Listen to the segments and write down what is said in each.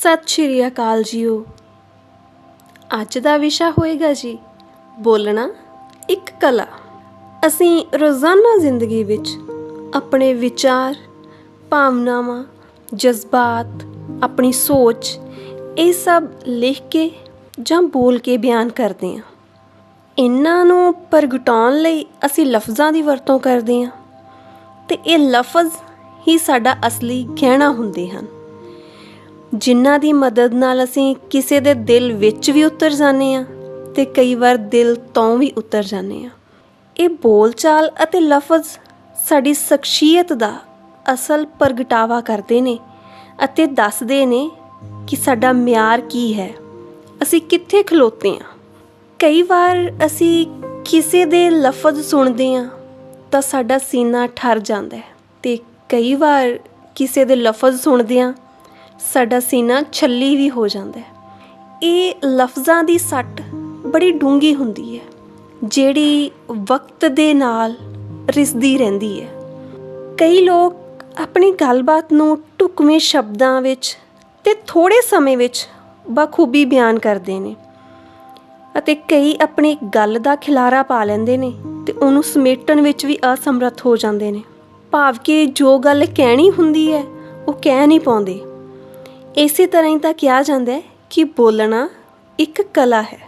ਸਤਿ ਸ਼੍ਰੀ ਅਕਾਲ ਜੀਓ। ਅੱਜ ਦਾ ਵਿਸ਼ਾ ਹੋਏਗਾ ਜੀ, ਬੋਲਣਾ ਇੱਕ ਕਲਾ। ਅਸੀਂ ਰੋਜ਼ਾਨਾ ਜ਼ਿੰਦਗੀ ਵਿੱਚ ਆਪਣੇ ਵਿਚਾਰ, ਭਾਵਨਾਵਾਂ, ਜਜ਼ਬਾਤ, ਆਪਣੀ ਸੋਚ, ਇਹ ਸਭ ਲਿਖ ਕੇ ਜਾਂ ਬੋਲ ਕੇ ਬਿਆਨ ਕਰਦੇ ਹਾਂ। ਇਹਨਾਂ ਨੂੰ ਪ੍ਰਗਟਾਉਣ ਲਈ ਅਸੀਂ ਲਫ਼ਜ਼ਾਂ ਦੀ ਵਰਤੋਂ ਕਰਦੇ ਹਾਂ ਤੇ ਇਹ ਲਫ਼ਜ਼ ਹੀ ਸਾਡਾ ਅਸਲੀ ਗਹਿਣਾ ਹੁੰਦੇ ਹਨ। ਜਿਨ੍ਹਾਂ ਦੀ ਮਦਦ ਨਾਲ ਅਸੀਂ ਕਿਸੇ ਦੇ ਦਿਲ ਵਿੱਚ ਵੀ ਉਤਰ ਜਾਂਦੇ ਹਾਂ ਤੇ ਕਈ ਵਾਰ ਦਿਲ ਤੋਂ ਵੀ ਉਤਰ ਜਾਂਦੇ ਹਾਂ। ਇਹ ਬੋਲਚਾਲ ਅਤੇ ਲਫ਼ਜ਼ ਸਾਡੀ ਸ਼ਖਸੀਅਤ ਦਾ ਅਸਲ ਪ੍ਰਗਟਾਵਾ ਕਰਦੇ ਨੇ ਅਤੇ ਦੱਸਦੇ ਨੇ ਕਿ ਸਾਡਾ ਮਿਆਰ ਕੀ ਹੈ। ਅਸੀਂ ਕਿੱਥੇ ਖਲੋਤੇ ਹਾਂ। ਕਈ ਵਾਰ ਅਸੀਂ ਕਿਸੇ ਦੇ ਲਫ਼ਜ਼ ਸੁਣਦੇ ਹਾਂ ਤਾਂ ਸਾਡਾ ਸੀਨਾ ਠਰ ਜਾਂਦਾ ਹੈ ਤੇ ਕਈ ਵਾਰ ਕਿਸੇ ਦੇ ਲਫ਼ਜ਼ ਸੁਣਦੇ ਹਾਂ ਸਾਡਾ ਸੀਨਾ ਛੱਲੀ ਵੀ ਹੋ ਜਾਂਦਾ ਹੈ। ਇਹ ਲਫ਼ਜ਼ਾਂ ਦੀ ਸੱਟ ਬੜੀ ਡੂੰਗੀ ਹੁੰਦੀ ਹੈ, ਜਿਹੜੀ ਵਕਤ ਦੇ ਨਾਲ ਰਿਸਦੀ ਰਹਿੰਦੀ ਹੈ। ਕਈ ਲੋਕ ਆਪਣੀ ਗੱਲਬਾਤ ਨੂੰ ਟੁਕਵੇਂ ਸ਼ਬਦਾਂ ਵਿੱਚ ਤੇ ਥੋੜੇ ਸਮੇਂ ਵਿੱਚ ਬਖੂਬੀ ਬਿਆਨ ਕਰਦੇ ਨੇ ਅਤੇ ਕਈ ਆਪਣੀ ਗੱਲ ਦਾ ਖਿਲਾਰਾ ਪਾ ਲੈਂਦੇ ਨੇ ਤੇ ਉਹਨੂੰ ਸਮੇਟਣ ਵਿੱਚ ਵੀ ਅਸਮਰੱਥ ਹੋ ਜਾਂਦੇ ਨੇ। ਭਾਵ ਕਿ ਜੋ ਗੱਲ ਕਹਿਣੀ ਹੁੰਦੀ ਹੈ, ਉਹ ਕਹਿ ਨਹੀਂ ਪਾਉਂਦੇ। ਇਸੇ ਤਰ੍ਹਾਂ ਹੀ ਤਾਂ ਕਿਹਾ ਜਾਂਦਾ ਹੈ ਕਿ ਬੋਲਣਾ ਇੱਕ ਕਲਾ ਹੈ।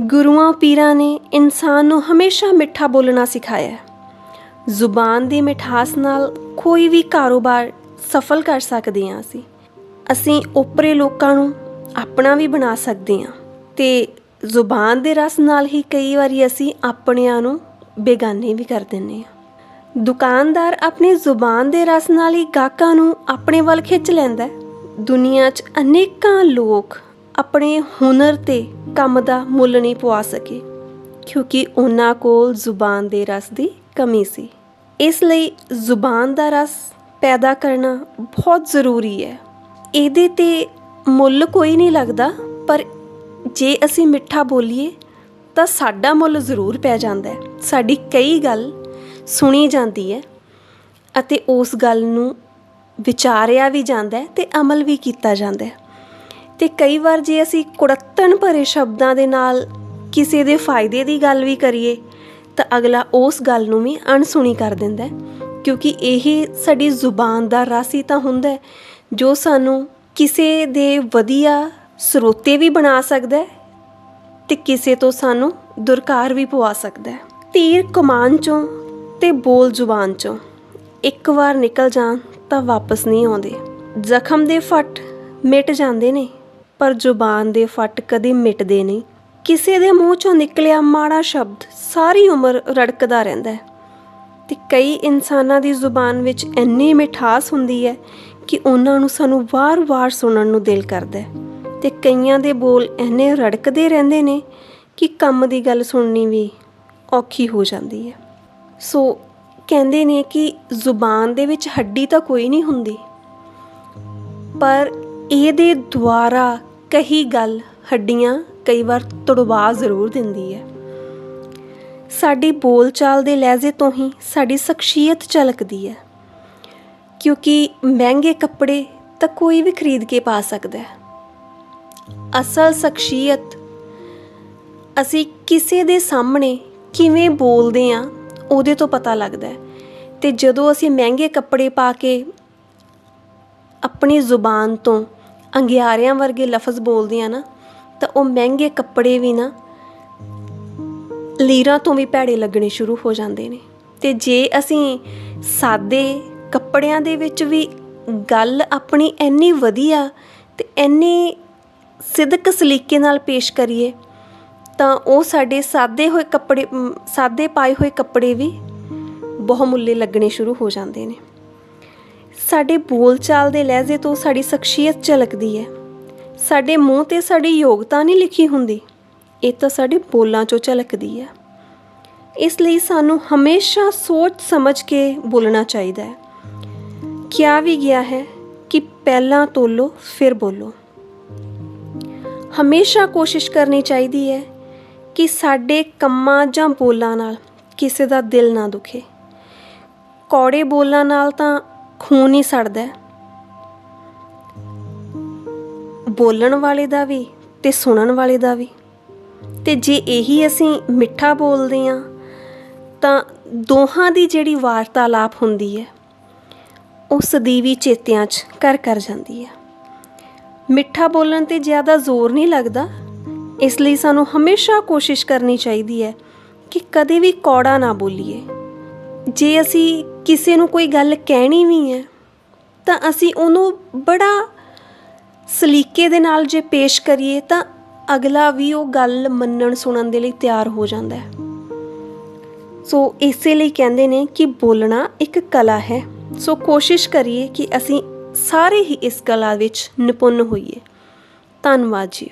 ਗੁਰੂਆਂ, ਪੀਰਾਂ ਨੇ ਇਨਸਾਨ ਨੂੰ ਹਮੇਸ਼ਾ ਮਿੱਠਾ ਬੋਲਣਾ ਸਿਖਾਇਆ ਹੈ। ਜ਼ੁਬਾਨ ਦੀ ਮਿਠਾਸ ਨਾਲ ਕੋਈ ਵੀ ਕਾਰੋਬਾਰ ਸਫਲ ਕਰ ਸਕਦੇ ਹਾਂ ਅਸੀਂ। ਅਸੀਂ ਓਪਰੇ ਲੋਕਾਂ ਨੂੰ ਆਪਣਾ ਵੀ ਬਣਾ ਸਕਦੇ ਹਾਂ ਤੇ ਜ਼ੁਬਾਨ ਦੇ ਰਸ ਨਾਲ ਹੀ ਕਈ ਵਾਰੀ ਅਸੀਂ ਆਪਣਿਆਂ ਨੂੰ ਬੇਗਾਨੇ ਵੀ ਕਰ ਦਿੰਨੇ ਹਾਂ। ਦੁਕਾਨਦਾਰ ਆਪਣੀ ਜ਼ੁਬਾਨ ਦੇ ਰਸ ਨਾਲ ਹੀ ਗਾਹਕਾਂ ਨੂੰ ਆਪਣੇ ਵੱਲ ਖਿੱਚ ਲੈਂਦਾ ਹੈ। ਦੁਨੀਆ 'ਚ ਅਨੇਕਾਂ ਲੋਕ ਆਪਣੇ ਹੁਨਰ ਤੇ ਕੰਮ ਦਾ ਮੁੱਲ ਨਹੀਂ ਪਵਾ ਸਕੇ, ਕਿਉਂਕਿ ਉਹਨਾਂ ਕੋਲ ਜ਼ੁਬਾਨ ਦੇ ਰਸ ਦੀ ਕਮੀ ਸੀ। ਇਸ ਲਈ ਜ਼ੁਬਾਨ ਦਾ ਰਸ ਪੈਦਾ ਕਰਨਾ ਬਹੁਤ ਜ਼ਰੂਰੀ ਹੈ। ਇਹਦੇ ਤੇ ਮੁੱਲ ਕੋਈ ਨਹੀਂ ਲੱਗਦਾ, ਪਰ ਜੇ ਅਸੀਂ ਮਿੱਠਾ ਬੋਲੀਏ, ਤਾਂ ਸਾਡਾ ਮੁੱਲ ਜ਼ਰੂਰ ਪੈ ਜਾਂਦਾ ਹੈ। ਸਾਡੀ ਕਈ ਗੱਲ ਸੁਣੀ ਜਾਂਦੀ ਹੈ ਅਤੇ ਉਸ ਗੱਲ ਨੂੰ ਵਿਚਾਰਿਆ ਵੀ ਜਾਂਦਾ ਹੈ ਤੇ ਅਮਲ ਵੀ ਕੀਤਾ ਜਾਂਦਾ ਹੈ। ਤੇ ਕਈ ਵਾਰ ਜੇ ਅਸੀਂ ਕੁੜੱਤਣ ਭਰੇ ਸ਼ਬਦਾਂ ਦੇ ਨਾਲ ਕਿਸੇ ਦੇ ਫਾਇਦੇ ਦੀ ਗੱਲ ਵੀ ਕਰੀਏ, ਤਾਂ ਅਗਲਾ ਉਸ ਗੱਲ ਨੂੰ ਵੀ ਅਣਸੁਣੀ ਕਰ ਦਿੰਦਾ ਕਿਉਂਕਿ ਇਹ ਸਾਡੀ ਜ਼ੁਬਾਨ ਦਾ ਰਸ ਹੀ ਤਾਂ ਹੁੰਦਾ ਜੋ ਸਾਨੂੰ ਕਿਸੇ ਦੇ ਵਧੀਆ ਸਰੋਤੇ ਵੀ ਬਣਾ ਸਕਦਾ ਹੈ ਤੇ ਕਿਸੇ ਤੋਂ ਸਾਨੂੰ ਦੁਰਕਾਰ ਵੀ ਪਵਾ ਸਕਦਾ ਤੀਰ ਕਮਾਨ ਚੋਂ ਤੇ ਬੋਲ ਜ਼ੁਬਾਨ ਚੋਂ। ਇੱਕ ਵਾਰ ਨਿਕਲ ਜਾਣ ਤਾਂ ਵਾਪਸ ਨਹੀਂ ਆਉਂਦੇ। ਜ਼ਖਮ ਦੇ ਫੱਟ ਮਿਟ ਜਾਂਦੇ ਨੇ, ਪਰ ਜ਼ੁਬਾਨ ਦੇ ਫੱਟ ਕਦੇ ਮਿਟਦੇ ਨਹੀਂ। ਕਿਸੇ ਦੇ ਮੂੰਹ ਚੋਂ ਨਿਕਲਿਆ ਮਾੜਾ ਸ਼ਬਦ ਸਾਰੀ ਉਮਰ ਰੜਕਦਾ ਰਹਿੰਦਾ ਹੈ। ਤੇ ਕਈ ਇਨਸਾਨਾਂ ਦੀ ਜ਼ੁਬਾਨ ਵਿੱਚ ਇੰਨੀ ਮਿਠਾਸ ਹੁੰਦੀ ਹੈ ਕਿ ਉਹਨਾਂ ਨੂੰ ਸਾਨੂੰ ਵਾਰ-ਵਾਰ ਸੁਣਨ ਨੂੰ ਦਿਲ ਕਰਦਾ ਹੈ। ਤੇ ਕਈਆਂ ਦੇ ਬੋਲ ਇੰਨੇ ਰੜਕਦੇ ਰਹਿੰਦੇ ਨੇ ਕਿ ਕੰਮ ਦੀ ਗੱਲ ਸੁਣਨੀ ਵੀ ਔਖੀ ਹੋ ਜਾਂਦੀ ਹੈ। ਸੋ ਕਹਿੰਦੇ ਨੇ ਕਿ ਜ਼ੁਬਾਨ ਦੇ ਵਿੱਚ ਹੱਡੀ ਤਾਂ ਕੋਈ ਨਹੀਂ ਹੁੰਦੀ। ਪਰ ਇਹਦੇ ਦੁਆਰਾ ਕਹੀ ਗੱਲ ਹੱਡੀਆਂ ਕਈ ਵਾਰ ਤੜਵਾ ਜ਼ਰੂਰ ਦਿੰਦੀ ਹੈ। ਸਾਡੀ ਬੋਲਚਾਲ ਦੇ ਲਹਿਜ਼ੇ ਤੋਂ ਹੀ ਸਾਡੀ ਸ਼ਖਸੀਅਤ ਝਲਕਦੀ ਹੈ। ਕਿਉਂਕਿ ਮਹਿੰਗੇ ਕੱਪੜੇ ਤਾਂ ਕੋਈ ਵੀ ਖਰੀਦ ਕੇ ਪਾ ਸਕਦਾ ਹੈ। ਅਸਲ ਸ਼ਖਸੀਅਤ, ਅਸੀਂ ਕਿਸੇ ਦੇ ਸਾਹਮਣੇ ਕਿਵੇਂ ਬੋਲਦੇ ਆ ਉਹਦੇ ਤੋਂ ਪਤਾ ਲੱਗਦਾ ਹੈ। ਤੇ ਜਦੋਂ ਅਸੀਂ ਮਹਿੰਗੇ ਕੱਪੜੇ ਪਾ ਕੇ ਆਪਣੀ ਜ਼ੁਬਾਨ ਤੋਂ ਅੰਗਿਆਰਿਆਂ ਵਰਗੇ ਲਫ਼ਜ਼ ਬੋਲਦੇ ਆ ਨਾ, ਤਾਂ ਉਹ ਮਹਿੰਗੇ ਕੱਪੜੇ ਵੀ ਨਾ ਲੀਰਾਂ ਤੋਂ ਵੀ ਭੈੜੇ ਲੱਗਣੇ ਸ਼ੁਰੂ ਹੋ ਜਾਂਦੇ ਨੇ। ਤੇ ਜੇ ਅਸੀਂ ਸਾਦੇ ਕੱਪੜਿਆਂ ਦੇ ਵਿੱਚ ਵੀ ਗੱਲ ਆਪਣੀ ਇੰਨੀ ਵਧੀਆ ਤੇ ਇੰਨੀ ਸਿੱਧਕ ਸਲੀਕੇ ਨਾਲ ਪੇਸ਼ ਕਰੀਏ ਤਾਂ ਉਹ ਸਾਡੇ ਸਾਦੇ ਹੋਏ ਕੱਪੜੇ ਸਾਦੇ ਪਾਏ ਹੋਏ ਕੱਪੜੇ ਵੀ ਬਹੁਮੁੱਲੇ ਲੱਗਣੇ ਸ਼ੁਰੂ ਹੋ ਜਾਂਦੇ ਨੇ। ਸਾਡੇ ਬੋਲਚਾਲ ਦੇ ਲਹਿਜ਼ੇ ਤੋਂ ਸਾਡੀ ਸ਼ਖਸੀਅਤ ਝਲਕਦੀ ਹੈ। ਸਾਡੇ ਮੂੰਹ ਤੇ ਸਾਡੀ ਯੋਗਤਾ ਨਹੀਂ ਲਿਖੀ ਹੁੰਦੀ। ਇਹ ਤਾਂ ਸਾਡੇ ਬੋਲਾਂ 'ਚੋਂ ਝਲਕਦੀ ਹੈ। ਇਸ ਲਈ ਸਾਨੂੰ ਹਮੇਸ਼ਾ ਸੋਚ ਸਮਝ ਕੇ ਬੋਲਣਾ ਚਾਹੀਦਾ ਹੈ। ਕਿਹਾ ਵੀ ਗਿਆ ਹੈ ਕਿ ਪਹਿਲਾਂ ਤੋਲੋ, ਫਿਰ ਬੋਲੋ। ਹਮੇਸ਼ਾ ਕੋਸ਼ਿਸ਼ ਕਰਨੀ ਚਾਹੀਦੀ ਹੈ ਕਿ ਸਾਡੇ ਕੰਮਾਂ ਜਾਂ ਬੋਲਾਂ ਨਾਲ ਕਿਸੇ ਦਾ ਦਿਲ ਨਾ ਦੁਖੇ। ਕੌੜੇ ਬੋਲਾਂ ਨਾਲ ਤਾਂ ਖੂਨ ਹੀ ਸੜਦਾ ਹੈ। ਬੋਲਣ ਵਾਲੇ ਦਾ ਵੀ ਤੇ ਸੁਣਨ ਵਾਲੇ ਦਾ ਵੀ। ਤੇ ਜੇ ਇਹੀ ਅਸੀਂ ਮਿੱਠਾ ਬੋਲਦੇ ਹਾਂ, ਤਾਂ ਦੋਹਾਂ ਦੀ ਜਿਹੜੀ ਵਾਰਤਾਲਾਪ ਹੁੰਦੀ ਹੈ ਉਹ ਸਦੀਵੀ ਚੇਤਿਆਂ 'ਚ ਕਰ ਕਰ ਜਾਂਦੀ ਹੈ। ਮਿੱਠਾ ਬੋਲਣ ਤੇ ਜ਼ਿਆਦਾ ਜ਼ੋਰ ਨਹੀਂ ਲੱਗਦਾ। ਇਸ ਲਈ ਸਾਨੂੰ ਹਮੇਸ਼ਾ ਕੋਸ਼ਿਸ਼ ਕਰਨੀ ਚਾਹੀਦੀ ਹੈ ਕਿ ਕਦੇ ਵੀ ਕੌੜਾ ਨਾ ਬੋਲੀਏ। ਜੇ ਅਸੀਂ ਕਿਸੇ ਨੂੰ ਕੋਈ ਗੱਲ ਕਹਿਣੀ ਵੀ ਹੈ, ਤਾਂ ਅਸੀਂ ਉਹਨੂੰ ਬੜਾ ਸਲੀਕੇ ਦੇ ਨਾਲ ਜੇ ਪੇਸ਼ ਕਰੀਏ, ਤਾਂ ਅਗਲਾ ਵੀ ਉਹ ਗੱਲ ਮੰਨਣ ਸੁਣਨ ਦੇ ਲਈ ਤਿਆਰ ਹੋ ਜਾਂਦਾ ਹੈ। ਸੋ ਇਸੇ ਲਈ ਕਹਿੰਦੇ ਨੇ ਕਿ ਬੋਲਣਾ ਇੱਕ ਕਲਾ ਹੈ। ਸੋ ਕੋਸ਼ਿਸ਼ ਕਰੀਏ ਕਿ ਅਸੀਂ ਸਾਰੇ ਹੀ ਇਸ ਕਲਾ ਵਿੱਚ ਨਿਪੁੰਨ ਹੋਈਏ। ਧੰਨਵਾਦ ਜੀ।